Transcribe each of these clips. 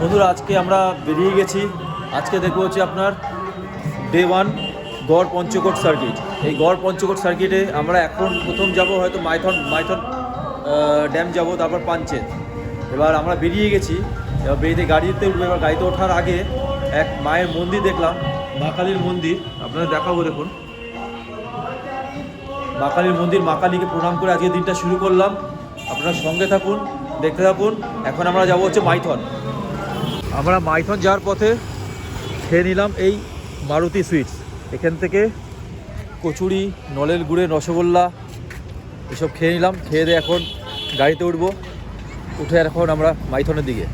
বন্ধুরা, আজকে আমরা বেরিয়ে গেছি। আজকে দেখব হচ্ছে আপনার ডে ওয়ান গড় পঞ্চকোট সার্কিট এই গড় পঞ্চকোট সার্কিটে আমরা এখন প্রথম যাব হয়তো মাইথন মাইথন ড্যাম যাব, তারপর পাঞ্চেত। এবার আমরা বেরিয়ে গেছি। এবার বেরিয়ে গাড়িতে উঠবো। এবার গাড়িতে ওঠার আগে এক মায়ের মন্দির দেখলাম, মা কালীর মন্দির। আপনাদের দেখাবো দেখুন। মা কালীর মন্দির, মা কালীকে প্রণাম করে আজকে দিনটা শুরু করলাম। আপনারা সঙ্গে থাকুন, দেখতে থাকুন। এখন আমরা যাব হচ্ছে মাইথন। আমরা মাইথন যাওয়ার পথে খেয়ে নিলাম এই মারুতি সুইটস। এখান থেকে কচুরি, নলের গুড়ের রসগোল্লা, এসব খেয়ে নিলাম। খেয়ে দিয়ে এখন গাড়িতে উঠবো। উঠে এখন আমরা মাইথনের দিকে।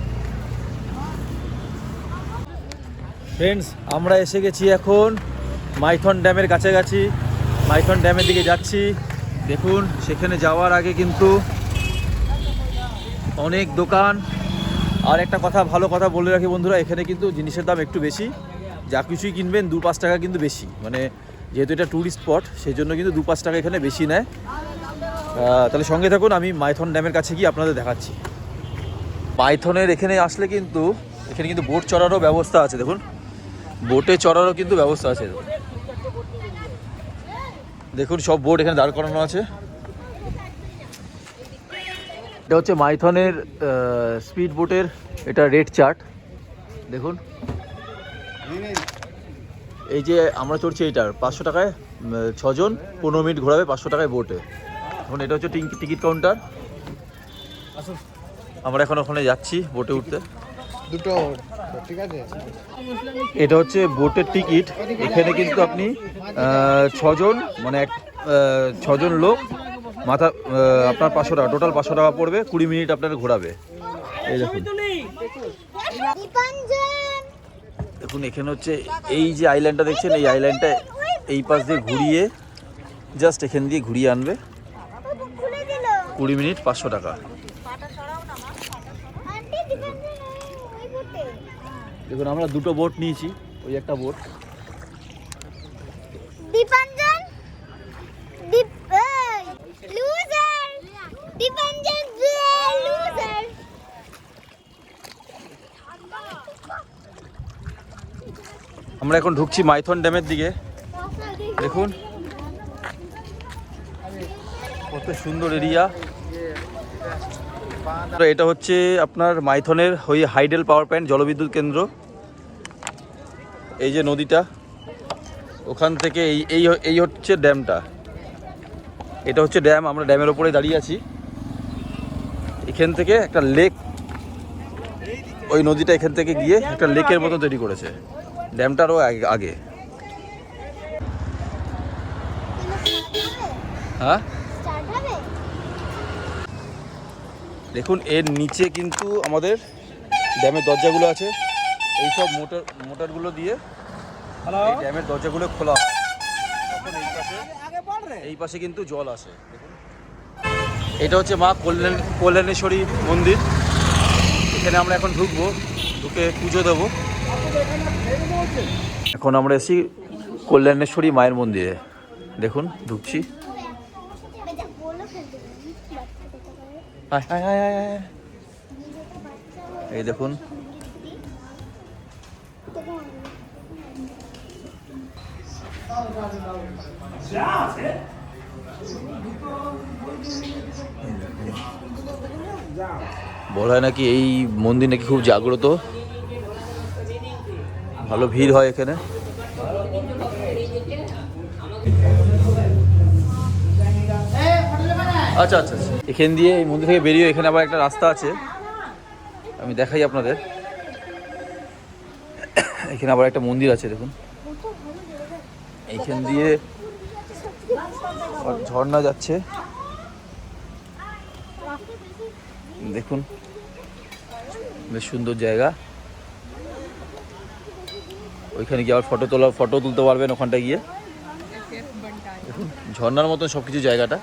ফ্রেন্ডস আমরা এসে গেছি এখন মাইথন ড্যামের কাছাকাছি। মাইথন ড্যামের দিকে যাচ্ছি। দেখুন, সেখানে যাওয়ার আগে কিন্তু অনেক দোকান। আর একটা কথা, ভালো কথা বলে রাখি বন্ধুরা, এখানে কিন্তু জিনিসের দাম একটু বেশি। যা কিছুই কিনবেন, দু পাঁচ টাকা কিন্তু বেশি। মানে যেহেতু এটা ট্যুরিস্ট স্পট সেই জন্য কিন্তু দু পাঁচ টাকা এখানে বেশি নেয়। তাহলে সঙ্গে থাকুন, আমি মাইথন ড্যামের কাছে গিয়ে আপনাদের দেখাচ্ছি। মাইথনের এখানে আসলে কিন্তু, এখানে কিন্তু বোট চড়ারও ব্যবস্থা আছে, দেখুন। বোটে চড়ারও কিন্তু ব্যবস্থা আছে। দেখুন। সব বোট এখানে দাঁড় করানো আছে। এটা হচ্ছে মাইথনের স্পিড বোটের এটা রেড চার্ট। দেখুন। এই যে আমরা চড়ছি এইটার পাঁচশো টাকায় ছজন পনেরো মিনিট ঘোরাবে পাঁচশো টাকায় বোটে। এখন এটা হচ্ছে টিকিট কাউন্টার। আমরা এখন ওখানে যাচ্ছি বোটে উঠতে। দুটো ঠিক আছে? এটা হচ্ছে বোটের টিকিট। এখানে কিন্তু আপনি ছজন মানে এক ছজন লোক মাথা আপনার পাঁচশো টাকা টোটাল পাঁচশো টাকা পড়বে, কুড়ি মিনিট আপনার ঘোরাবে। এই দেখুন। দেখুন, এখানে হচ্ছে এই যে আইল্যান্ডটা দেখছেন, এই আইল্যান্ডটা এই পাশ দিয়ে ঘুরিয়ে জাস্ট এখান দিয়ে ঘুরিয়ে আনবে। কুড়ি মিনিট, পাঁচশো টাকা। দেখুন, আমরা দুটো বোট নিয়েছি, ওই একটা বোট দীপাঞ্জন আমরা এখন ঢুকছি মাইথন ড্যামের দিকে। দেখুন। কত সুন্দর এরিয়া। এটা হচ্ছে আপনার মাইথনের ওই হাইডেল পাওয়ার প্ল্যান্ট, জলবিদ্যুৎ কেন্দ্র। এই যে নদীটা। ওখান থেকে এই এই এই হচ্ছে ড্যামটা। এটা হচ্ছে ড্যাম, আমরা ড্যামের ওপরে দাঁড়িয়ে আছি। এখান থেকে একটা লেক, ওই নদীটা এখান থেকে গিয়ে একটা লেকের মতো তৈরি করেছে। ড্যামটারও আগে- আগে। হ্যাঁ? দেখুন এর নিচে কিন্তু আমাদের ড্যামের দরজাগুলো আছে। এই সব মোটর মোটরগুলো দিয়ে এই ড্যামের দরজাগুলো খোলা হয়। তখন এই পাশে এই পাশে কিন্তু জল আসে। দেখুন। এটা হচ্ছে মা কল্যাণ কল্যাণেশ্বরী মন্দির। এখানে আমরা এখন ঢুকবো ঢুকে পুজো দেবো। এখন আমরা এসেছি কল্যাণেশ্বরী মায়ের মন্দিরে। দেখুন, ঢুকছি। এই দেখুন। বলা হয় নাকি এই মন্দির নাকি খুব জাগ্রত। ভালো ভিড় হয় এখানে। আচ্ছা আচ্ছা আচ্ছা। এখান দিয়ে এই মন্দির থেকে বেরিয়ে এখানে আবার একটা রাস্তা আছে। আমি দেখাই আপনাদের। এখানে আবার একটা মন্দির আছে, দেখুন। এইখান দিয়ে ঝর্ণা যাচ্ছে। দেখুন, বেশ সুন্দর জায়গা। ওইখানে গিয়ে আবার ফটো তোলা ফটো তুলতে পারবেন ওখানটা গিয়ে। ঝর্নার মতন সব কিছু জায়গাটা।